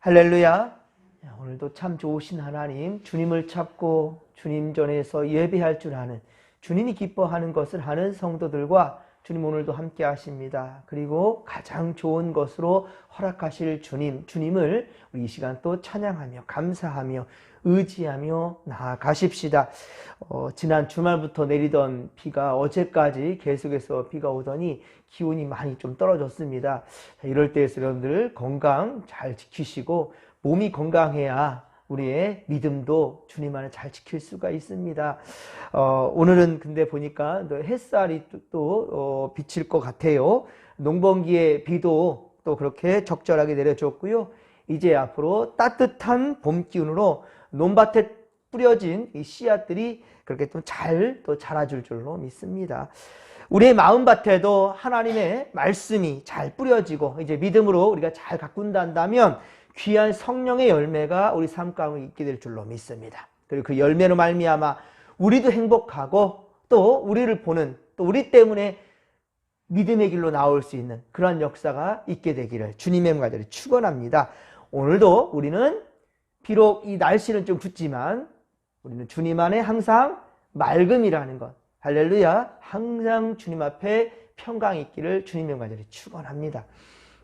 할렐루야. 오늘도 참 좋으신 하나님, 주님을 찾고 주님 전에서 예배할 줄 아는 주님이 기뻐하는 것을 하는 성도들과 주님 오늘도 함께 하십니다. 그리고 가장 좋은 것으로 허락하실 주님, 주님을 이 시간 또 찬양하며 감사하며 의지하며 나아가십시다. 어, 지난 주말부터 내리던 비가 어제까지 계속해서 비가 오더니 기온이 많이 좀 떨어졌습니다. 자, 이럴 때에서 여러분들 건강 잘 지키시고 몸이 건강해야 우리의 믿음도 주님 안에 잘 지킬 수가 있습니다. 어, 오늘은 근데 보니까 또 햇살이 또, 또 어, 비칠 것 같아요. 농번기에 비도 또 그렇게 적절하게 내려줬고요. 이제 앞으로 따뜻한 봄 기운으로 논밭에 뿌려진 이 씨앗들이 그렇게 좀 잘 또 자라줄 줄로 믿습니다. 우리의 마음밭에도 하나님의 말씀이 잘 뿌려지고 이제 믿음으로 우리가 잘 가꾼다 한다면 귀한 성령의 열매가 우리 삶 가운데 있게 될 줄로 믿습니다. 그리고 그 열매로 말미암아 우리도 행복하고 또 우리를 보는 또 우리 때문에 믿음의 길로 나올 수 있는 그런 역사가 있게 되기를 주님의 응가들이 축원합니다. 오늘도 우리는 비록 이 날씨는 좀 춥지만 우리는 주님 안에 항상 맑음이라는 것 할렐루야 항상 주님 앞에 평강이 있기를 주님의 응가들이 축원합니다.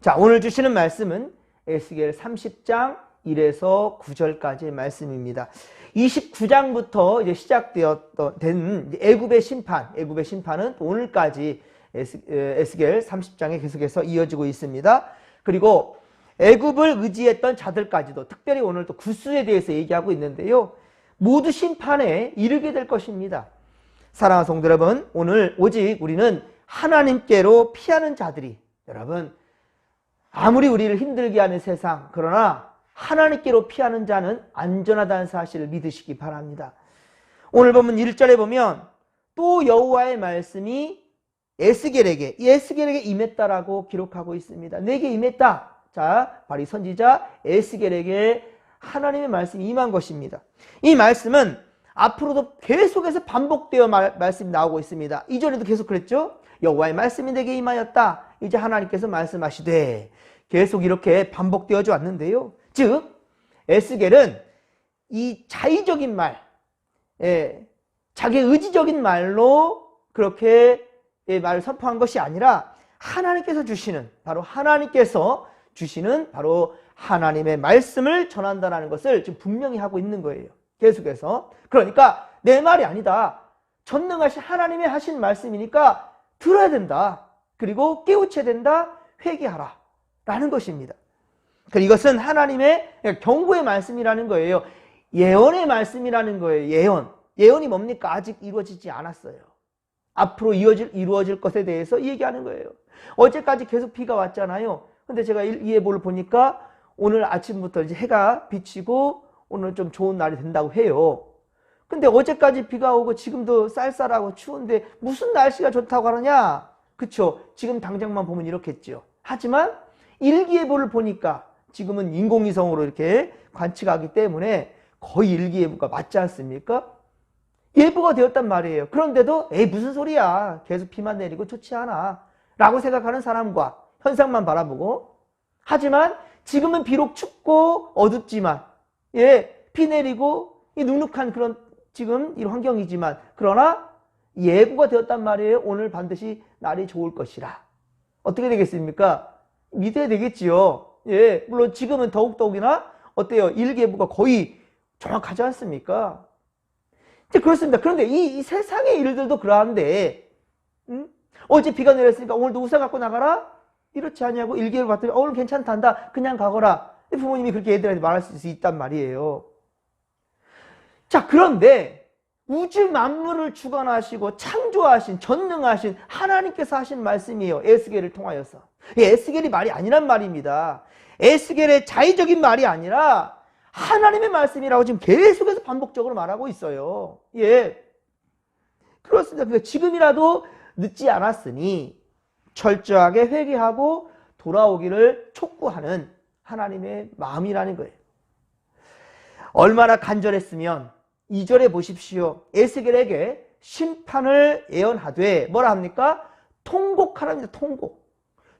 자 오늘 주시는 말씀은 에스겔 30장 1에서 9절까지의 말씀입니다. 29장부터 이제 시작되었던 된 애굽의 심판, 애굽의 심판은 오늘까지 에스, 에스겔 30장에 계속해서 이어지고 있습니다. 그리고 애굽을 의지했던 자들까지도 특별히 오늘 또 구스에 대해서 얘기하고 있는데요. 모두 심판에 이르게 될 것입니다. 사랑하는 성도 여러분, 오늘 오직 우리는 하나님께로 피하는 자들이 여러분 아무리 우리를 힘들게 하는 세상, 그러나 하나님께로 피하는 자는 안전하다는 사실을 믿으시기 바랍니다. 오늘 보면 1절에 보면 또 여호와의 말씀이 에스겔에게, 이 에스겔에게 임했다라고 기록하고 있습니다. 내게 임했다. 자, 이 선지자 에스겔에게 하나님의 말씀이 임한 것입니다. 이 말씀은 앞으로도 계속해서 반복되어 말, 말씀이 나오고 있습니다. 이전에도 계속 그랬죠? 여호와의 말씀이 내게 임하였다. 이제 하나님께서 말씀하시되 계속 이렇게 반복되어져 왔는데요. 즉 에스겔은 이 자의적인 말, 예, 자기 의지적인 말로 그렇게 예, 말을 선포한 것이 아니라 하나님께서 주시는 바로 하나님께서 주시는 바로 하나님의 말씀을 전한다라는 것을 지금 분명히 하고 있는 거예요. 계속해서 그러니까 내 말이 아니다. 전능하신 하나님의 하신 말씀이니까 들어야 된다. 그리고 깨우쳐야 된다. 회개하라. 라는 것입니다. 이것은 하나님의 경고의 말씀이라는 거예요. 예언의 말씀이라는 거예요. 예언. 예언이 뭡니까? 아직 이루어지지 않았어요. 앞으로 이어질, 이루어질 것에 대해서 얘기하는 거예요. 어제까지 계속 비가 왔잖아요. 근데 제가 이 예보를 보니까 오늘 아침부터 이제 해가 비치고 오늘 좀 좋은 날이 된다고 해요. 근데 어제까지 비가 오고 지금도 쌀쌀하고 추운데 무슨 날씨가 좋다고 하느냐? 그쵸? 지금 당장만 보면 이렇겠죠. 하지만 일기예보를 보니까 지금은 인공위성으로 이렇게 관측하기 때문에 거의 일기예보가 맞지 않습니까? 예보가 되었단 말이에요. 그런데도 에이 무슨 소리야. 계속 비만 내리고 좋지 않아. 라고 생각하는 사람과 현상만 바라보고 하지만 지금은 비록 춥고 어둡지만 예, 비 내리고 이 눅눅한 그런 지금 이 환경이지만 그러나 예고가 되었단 말이에요. 오늘 반드시 날이 좋을 것이라. 어떻게 되겠습니까? 믿어야 되겠지요. 예, 물론 지금은 더욱더욱이나 어때요? 일기예보가 거의 정확하지 않습니까? 이제 그렇습니다. 그런데 이, 이 세상의 일들도 그러한데, 음? 어제 비가 내렸으니까 오늘도 우산 갖고 나가라? 이렇지 않냐고 일기예보 봤더니 어, 오늘 괜찮단다. 그냥 가거라. 부모님이 그렇게 애들한테 말할 수 있단 말이에요. 자, 그런데 우주 만물을 주관하시고 창조하신 전능하신 하나님께서 하신 말씀이에요. 에스겔을 통하여서. 에스겔이 말이 아니란 말입니다. 에스겔의 자의적인 말이 아니라 하나님의 말씀이라고 지금 계속해서 반복적으로 말하고 있어요. 예. 그렇습니다. 그러니까 지금이라도 늦지 않았으니 철저하게 회개하고 돌아오기를 촉구하는 하나님의 마음이라는 거예요. 얼마나 간절했으면 2절에 보십시오. 에스겔에게 심판을 예언하되 뭐라 합니까? 통곡하랍니다. 통곡.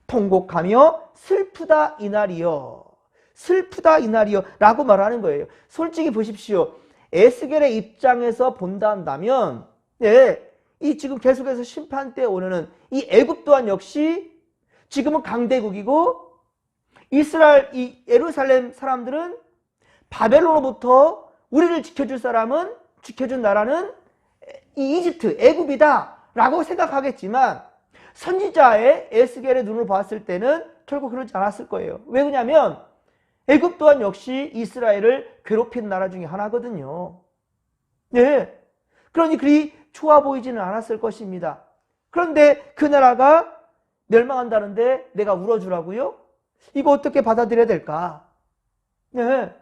통곡하며 슬프다 이날이여. 슬프다 이날이요 라고 말하는 거예요. 솔직히 보십시오. 에스겔의 입장에서 본다 한다면 예, 이 지금 계속해서 심판 때 오는 이 애굽 또한 역시 지금은 강대국이고 이스라엘 이 예루살렘 사람들은 바벨론으로부터 우리를 지켜줄 사람은 지켜준 나라는 이 이집트 애굽이다 라고 생각하겠지만 선지자의 에스겔의 눈을 봤을 때는 결국 그러지 않았을 거예요. 왜 그러냐면 애굽 또한 역시 이스라엘을 괴롭힌 나라 중에 하나거든요. 네. 그러니 그리 좋아 보이지는 않았을 것입니다. 그런데 그 나라가 멸망한다는데 내가 울어주라고요? 이거 어떻게 받아들여야 될까? 네.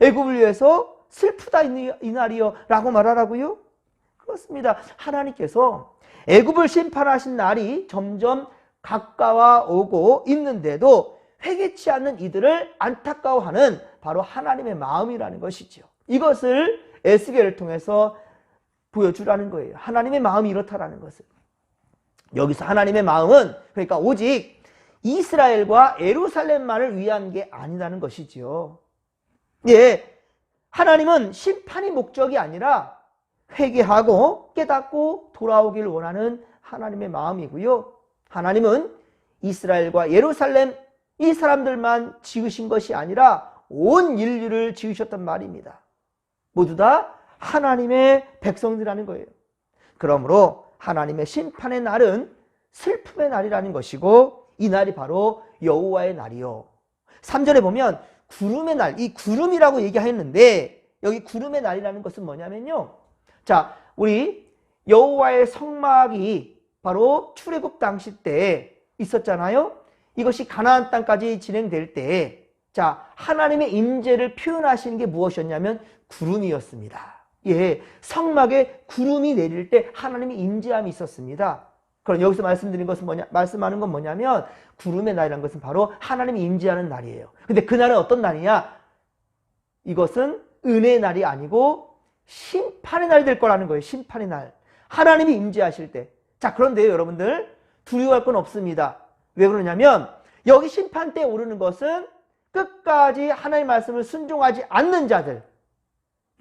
애굽을 위해서 슬프다 이 날이요 라고 말하라고요? 그렇습니다. 하나님께서 애굽을 심판하신 날이 점점 가까워 오고 있는데도 회개치 않는 이들을 안타까워하는 바로 하나님의 마음이라는 것이죠. 이것을 에스겔을 통해서 보여주라는 거예요. 하나님의 마음이 이렇다라는 것을. 여기서 하나님의 마음은 그러니까 오직 이스라엘과 에루살렘만을 위한 게 아니라는 것이지요. 예. 하나님은 심판이 목적이 아니라 회개하고 깨닫고 돌아오기를 원하는 하나님의 마음이고요. 하나님은 이스라엘과 예루살렘 이 사람들만 지으신 것이 아니라 온 인류를 지으셨단 말입니다. 모두 다 하나님의 백성들이라는 거예요. 그러므로 하나님의 심판의 날은 슬픔의 날이라는 것이고 이 날이 바로 여호와의 날이요. 3절에 보면 구름의 날, 이 구름이라고 얘기했는데 여기 구름의 날이라는 것은 뭐냐면요. 자, 우리 여호와의 성막이 바로 출애굽 당시 때 있었잖아요. 이것이 가나안 땅까지 진행될 때, 자 하나님의 임재를 표현하시는 게 무엇이었냐면 구름이었습니다. 예, 성막에 구름이 내릴 때 하나님의 임재함이 있었습니다. 그럼 여기서 말씀드린 것은 뭐냐, 말씀하는 건 뭐냐면 구름의 날이라는 것은 바로 하나님이 임재하는 날이에요. 근데 그 날은 어떤 날이냐? 이것은 은혜의 날이 아니고 심판의 날이 될 거라는 거예요. 심판의 날. 하나님이 임재하실 때. 자, 그런데요, 여러분들 두려워할 건 없습니다. 왜 그러냐면 여기 심판 때 오르는 것은 끝까지 하나님의 말씀을 순종하지 않는 자들.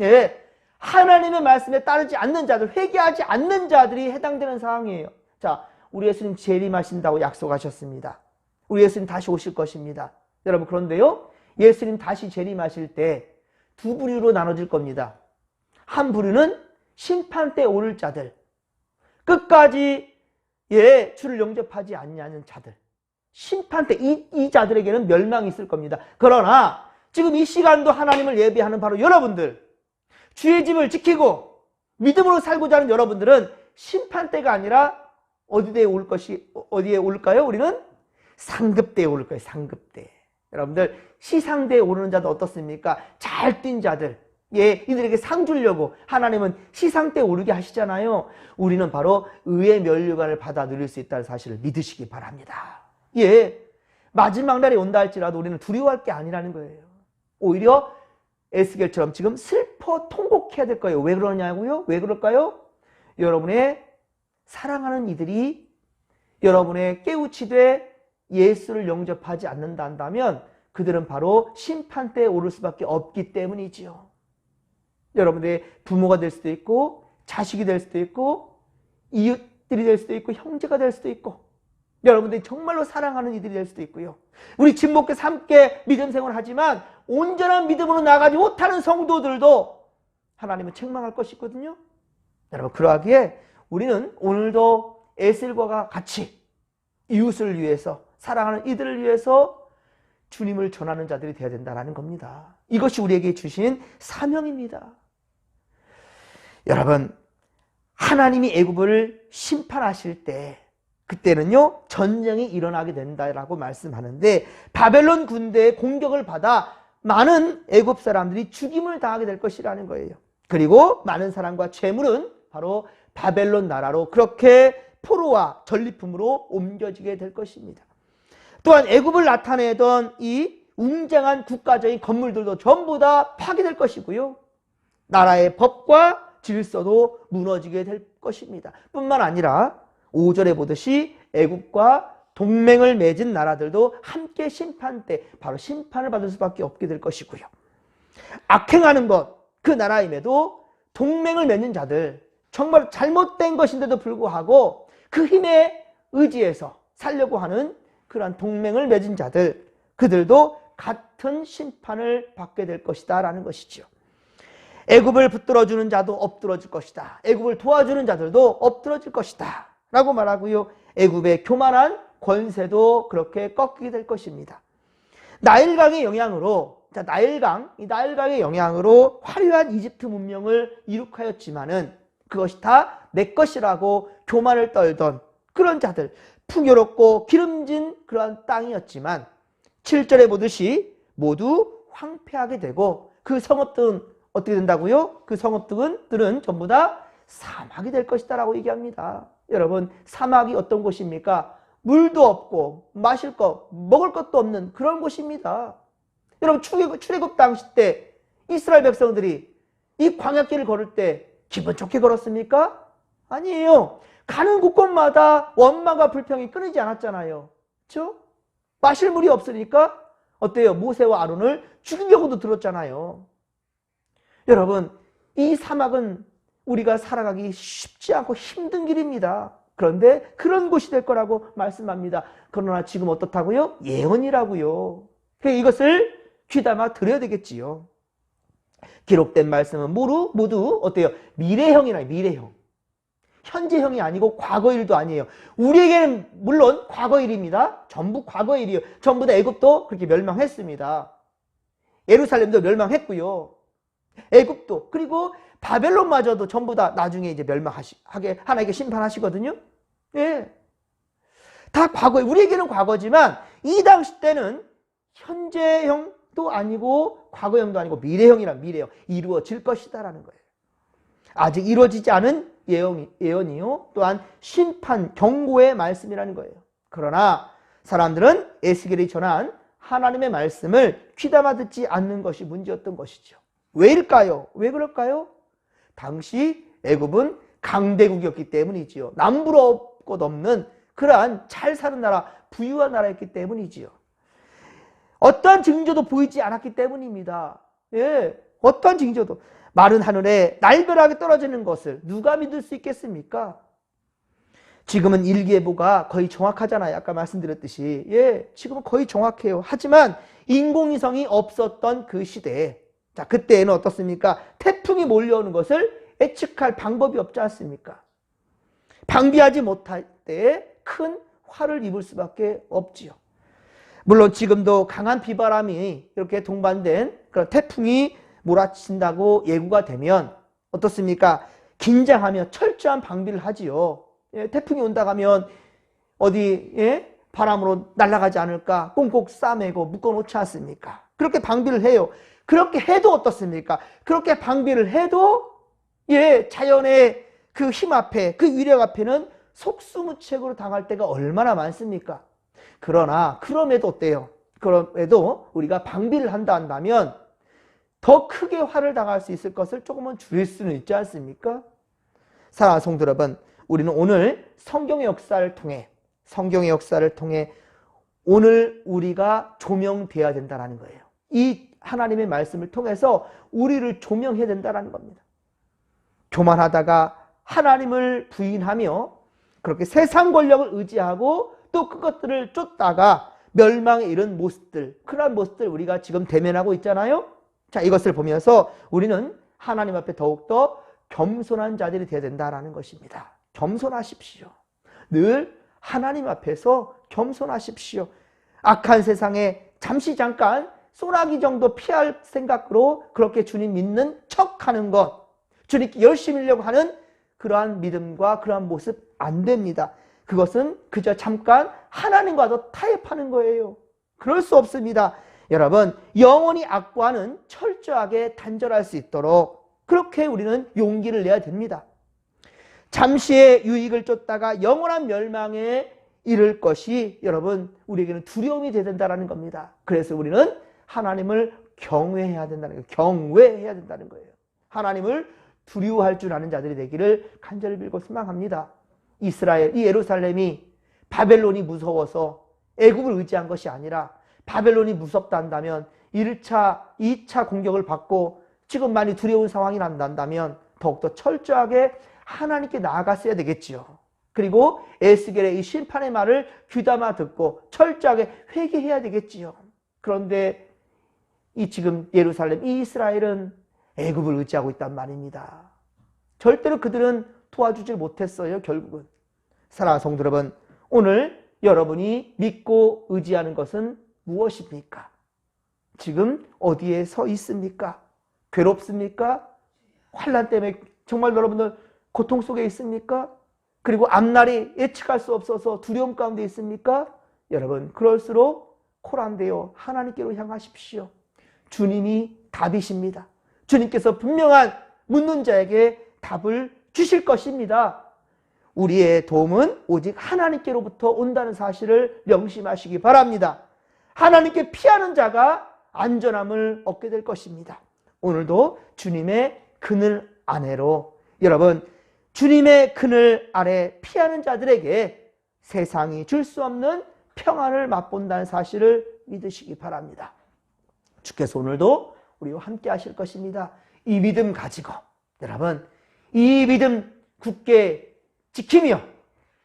예. 하나님의 말씀에 따르지 않는 자들, 회개하지 않는 자들이 해당되는 상황이에요. 자, 우리 예수님 재림하신다고 약속하셨습니다. 우리 예수님 다시 오실 것입니다. 여러분, 그런데요, 예수님 다시 재림하실 때 두 부류로 나눠질 겁니다. 한 부류는 심판 때 오를 자들, 끝까지 예, 주를 영접하지 않냐는 자들. 심판 때 이 이 자들에게는 멸망이 있을 겁니다. 그러나 지금 이 시간도 하나님을 예배하는 바로 여러분들, 주의 집을 지키고 믿음으로 살고자 하는 여러분들은 심판 때가 아니라 어디에 올 것이 어디에 올까요? 우리는 상급대에 오를 거예요. 상급대. 여러분들 시상대에 오르는 자도 어떻습니까? 잘 뛴 자들. 예, 이들에게 상 주려고 하나님은 시상대에 오르게 하시잖아요. 우리는 바로 의의 면류관을 받아 누릴 수 있다는 사실을 믿으시기 바랍니다. 예. 마지막 날이 온다 할지라도 우리는 두려워할 게 아니라는 거예요. 오히려 에스겔처럼 지금 슬퍼 통곡해야 될 거예요. 왜 그러냐고요? 왜 그럴까요? 여러분의 사랑하는 이들이 여러분의 깨우치되 예수를 영접하지 않는다 한다면 그들은 바로 심판 때에 오를 수밖에 없기 때문이지요. 여러분의 부모가 될 수도 있고 자식이 될 수도 있고 이웃들이 될 수도 있고 형제가 될 수도 있고 여러분들이 정말로 사랑하는 이들이 될 수도 있고요. 우리 친목께서 함께 믿음 생활을 하지만 온전한 믿음으로 나가지 못하는 성도들도 하나님은 책망할 것이거든요. 여러분 그러하기에 우리는 오늘도 에셀과 같이 이웃을 위해서 사랑하는 이들을 위해서 주님을 전하는 자들이 되어야 된다는 겁니다. 이것이 우리에게 주신 사명입니다. 여러분 하나님이 애굽을 심판하실 때 그때는요 전쟁이 일어나게 된다라고 말씀하는데 바벨론 군대의 공격을 받아 많은 애굽 사람들이 죽임을 당하게 될 것이라는 거예요. 그리고 많은 사람과 재물은 바로 바벨론 나라로 그렇게 포로와 전리품으로 옮겨지게 될 것입니다. 또한 애굽을 나타내던 이 웅장한 국가적인 건물들도 전부 다 파괴될 것이고요. 나라의 법과 질서도 무너지게 될 것입니다. 뿐만 아니라 5절에 보듯이 애국과 동맹을 맺은 나라들도 함께 심판 때 바로 심판을 받을 수밖에 없게 될 것이고요. 악행하는 것, 그 나라임에도 동맹을 맺는 자들, 정말 잘못된 것인데도 불구하고 그 힘에 의지해서 살려고 하는 그러한 동맹을 맺은 자들, 그들도 같은 심판을 받게 될 것이다 라는 것이죠. 애굽을 붙들어 주는 자도 엎드러질 것이다. 애굽을 도와주는 자들도 엎드러질 것이다. 라고 말하고요. 애굽의 교만한 권세도 그렇게 꺾이게 될 것입니다. 나일강의 영향으로 자, 나일강, 이 나일강의 영향으로 화려한 이집트 문명을 이룩하였지만은 그것이 다 내 것이라고 교만을 떨던 그런 자들, 풍요롭고 기름진 그러한 땅이었지만 7절에 보듯이 모두 황폐하게 되고 그 성읍들은 어떻게 된다고요? 그 성읍들은 전부 다 사막이 될 것이다 라고 얘기합니다. 여러분, 사막이 어떤 곳입니까? 물도 없고 마실 것, 먹을 것도 없는 그런 곳입니다. 여러분 출애굽 당시 때 이스라엘 백성들이 이 광야길을 걸을 때 기분 좋게 걸었습니까? 아니에요. 가는 곳곳마다 원망과 불평이 끊이지 않았잖아요. 그렇죠? 마실 물이 없으니까 어때요? 모세와 아론을 죽이려고도 들었잖아요. 여러분, 이 사막은 우리가 살아가기 쉽지 않고 힘든 길입니다. 그런데 그런 곳이 될 거라고 말씀합니다. 그러나 지금 어떻다고요? 예언이라고요. 그러니까 이것을 귀담아 들어야 되겠지요. 기록된 말씀은 모두, 모두 어때요? 미래형이나 미래형. 현재형이 아니고 과거일도 아니에요. 우리에게는 물론 과거일입니다. 전부 과거일이에요. 전부 다 애굽도 그렇게 멸망했습니다. 예루살렘도 멸망했고요. 애굽도 그리고 바벨론마저도 전부 다 나중에 이제 멸망하게 하나님께 심판하시거든요. 예. 다 과거에 우리에게는 과거지만 이 당시 때는 현재형 도 아니고 과거형도 아니고 미래형이란 미래형 이루어질 것이다라는 거예요. 아직 이루어지지 않은 예언이, 예언이요. 또한 심판, 경고의 말씀이라는 거예요. 그러나 사람들은 에스겔이 전한 하나님의 말씀을 귀담아 듣지 않는 것이 문제였던 것이죠. 왜일까요? 왜 그럴까요? 당시 애굽은 강대국이었기 때문이지요. 남부로 곳 없는 그러한 잘 사는 나라, 부유한 나라였기 때문이지요. 어떠한 징조도 보이지 않았기 때문입니다. 예, 어떠한 징조도. 마른 하늘에 날벼락이 떨어지는 것을 누가 믿을 수 있겠습니까? 지금은 일기예보가 거의 정확하잖아요. 아까 말씀드렸듯이. 예, 지금은 거의 정확해요. 하지만 인공위성이 없었던 그 시대에 자, 그때에는 어떻습니까? 태풍이 몰려오는 것을 예측할 방법이 없지 않습니까? 방비하지 못할 때에 큰 화를 입을 수밖에 없지요. 물론 지금도 강한 비바람이 이렇게 동반된 그런 태풍이 몰아친다고 예고가 되면 어떻습니까? 긴장하며 철저한 방비를 하지요. 예, 태풍이 온다 하면 어디 예? 바람으로 날아가지 않을까 꽁꽁 싸매고 묶어놓지 않습니까? 그렇게 방비를 해요. 그렇게 해도 어떻습니까? 그렇게 방비를 해도 예 자연의 그 힘 앞에 그 위력 앞에는 속수무책으로 당할 때가 얼마나 많습니까? 그러나 그럼에도 어때요? 그럼에도 우리가 방비를 한다 한다면 더 크게 화를 당할 수 있을 것을 조금은 줄일 수는 있지 않습니까? 사랑하는 성도 여러분, 우리는 오늘 성경의 역사를 통해 성경의 역사를 통해 오늘 우리가 조명돼야 된다는 거예요. 이 하나님의 말씀을 통해서 우리를 조명해야 된다는 겁니다. 교만하다가 하나님을 부인하며 그렇게 세상 권력을 의지하고 또 그것들을 쫓다가 멸망에 이른 모습들, 그러한 모습들 우리가 지금 대면하고 있잖아요. 자, 이것을 보면서 우리는 하나님 앞에 더욱더 겸손한 자들이 되어야 된다는 것입니다. 겸손하십시오. 늘 하나님 앞에서 겸손하십시오. 악한 세상에 잠시 잠깐 소나기 정도 피할 생각으로 그렇게 주님 믿는 척 하는 것, 주님께 열심히 하려고 하는 그러한 믿음과 그러한 모습 안 됩니다. 그것은 그저 잠깐 하나님과도 타협하는 거예요. 그럴 수 없습니다. 여러분, 영원히 악과는 철저하게 단절할 수 있도록 그렇게 우리는 용기를 내야 됩니다. 잠시의 유익을 쫓다가 영원한 멸망에 이를 것이 여러분 우리에게는 두려움이 되야 된다는 겁니다. 그래서 우리는 하나님을 경외해야 된다는 거예요. 경외해야 된다는 거예요. 하나님을 두려워할 줄 아는 자들이 되기를 간절히 빌고 소망합니다. 이스라엘, 이 예루살렘이 바벨론이 무서워서 애굽을 의지한 것이 아니라 바벨론이 무섭다 한다면 1차, 2차 공격을 받고 지금 많이 두려운 상황이 난다면 더욱더 철저하게 하나님께 나아갔어야 되겠지요. 그리고 에스겔의 이 심판의 말을 귀담아 듣고 철저하게 회개해야 되겠지요. 그런데 이 지금 예루살렘, 이 이스라엘은 애굽을 의지하고 있단 말입니다. 절대로 그들은 도와주질 못했어요, 결국은. 사랑하는 성도 여러분, 오늘 여러분이 믿고 의지하는 것은 무엇입니까? 지금 어디에 서 있습니까? 괴롭습니까? 환란 때문에 정말 여러분들 고통 속에 있습니까? 그리고 앞날이 예측할 수 없어서 두려움 가운데 있습니까? 여러분, 그럴수록 코란데요 하나님께로 향하십시오. 주님이 답이십니다. 주님께서 분명한 묻는 자에게 답을 주실 것입니다. 우리의 도움은 오직 하나님께로부터 온다는 사실을 명심하시기 바랍니다. 하나님께 피하는 자가 안전함을 얻게 될 것입니다. 오늘도 주님의 그늘 아래로 여러분 주님의 그늘 아래 피하는 자들에게 세상이 줄 수 없는 평안을 맛본다는 사실을 믿으시기 바랍니다. 주께서 오늘도 우리와 함께 하실 것입니다. 이 믿음 가지고 여러분 이 믿음 굳게 지키며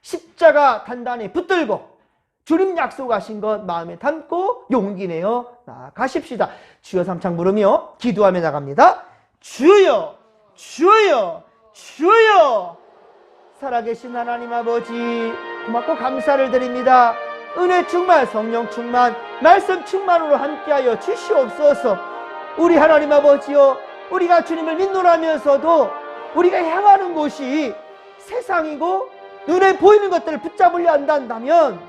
십자가 단단히 붙들고 주님 약속하신 것 마음에 담고 용기 내어 나가십시다. 주여 삼창 부르며 기도하며 나갑니다. 주여 주여 주여 살아계신 하나님 아버지 고맙고 감사를 드립니다. 은혜 충만 성령 충만 말씀 충만으로 함께하여 주시옵소서 우리 하나님 아버지여 우리가 주님을 믿노라면서도 우리가 향하는 곳이 세상이고 눈에 보이는 것들을 붙잡으려 한다면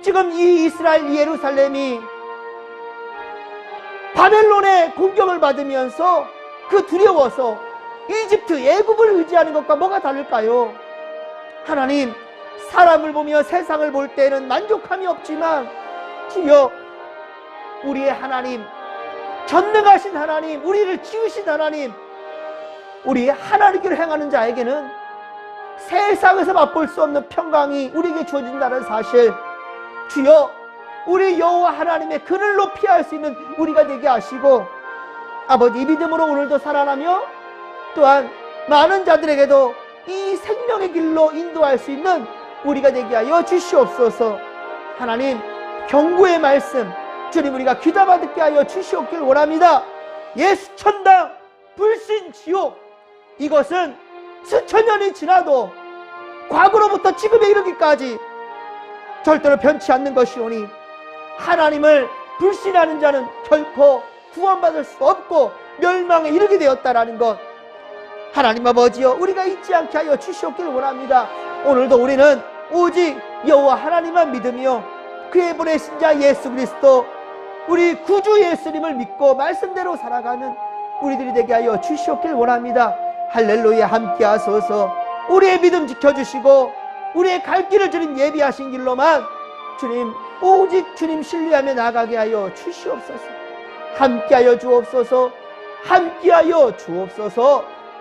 지금 이 이스라엘 이 예루살렘이 바벨론의 공격을 받으면서 그 두려워서 이집트 애굽을 의지하는 것과 뭐가 다를까요? 하나님 사람을 보며 세상을 볼 때는 만족함이 없지만 주여 우리의 하나님 전능하신 하나님 우리를 지으신 하나님 우리 하나님께로 행하는 자에게는 세상에서 맛볼 수 없는 평강이 우리에게 주어진다는 사실. 주여 우리 여호와 하나님의 그늘로 피할 수 있는 우리가 되게 하시고 아버지 이 믿음으로 오늘도 살아나며 또한 많은 자들에게도 이 생명의 길로 인도할 수 있는 우리가 되게 하여 주시옵소서. 하나님 경고의 말씀 주님 우리가 귀담아 듣게 하여 주시옵길 원합니다. 예수 천당 불신 지옥. 이것은 수천 년이 지나도 과거로부터 지금에 이르기까지 절대로 변치 않는 것이오니 하나님을 불신하는 자는 결코 구원받을 수 없고 멸망에 이르게 되었다라는 것. 하나님 아버지여 우리가 잊지 않게 하여 주시옵기를 원합니다. 오늘도 우리는 오직 여호와 하나님만 믿으며 그의 보내신 자 예수 그리스도 우리 구주 예수님을 믿고 말씀대로 살아가는 우리들이 되게 하여 주시옵기를 원합니다 할렐루야 함께 하소서. 우리의 믿음 지켜주시고 우리의 갈 길을 주님 예비하신 길로만 주님 오직 주님 신뢰하며 나가게 하여 주시옵소서. 함께하여 주옵소서. 함께하여 주옵소서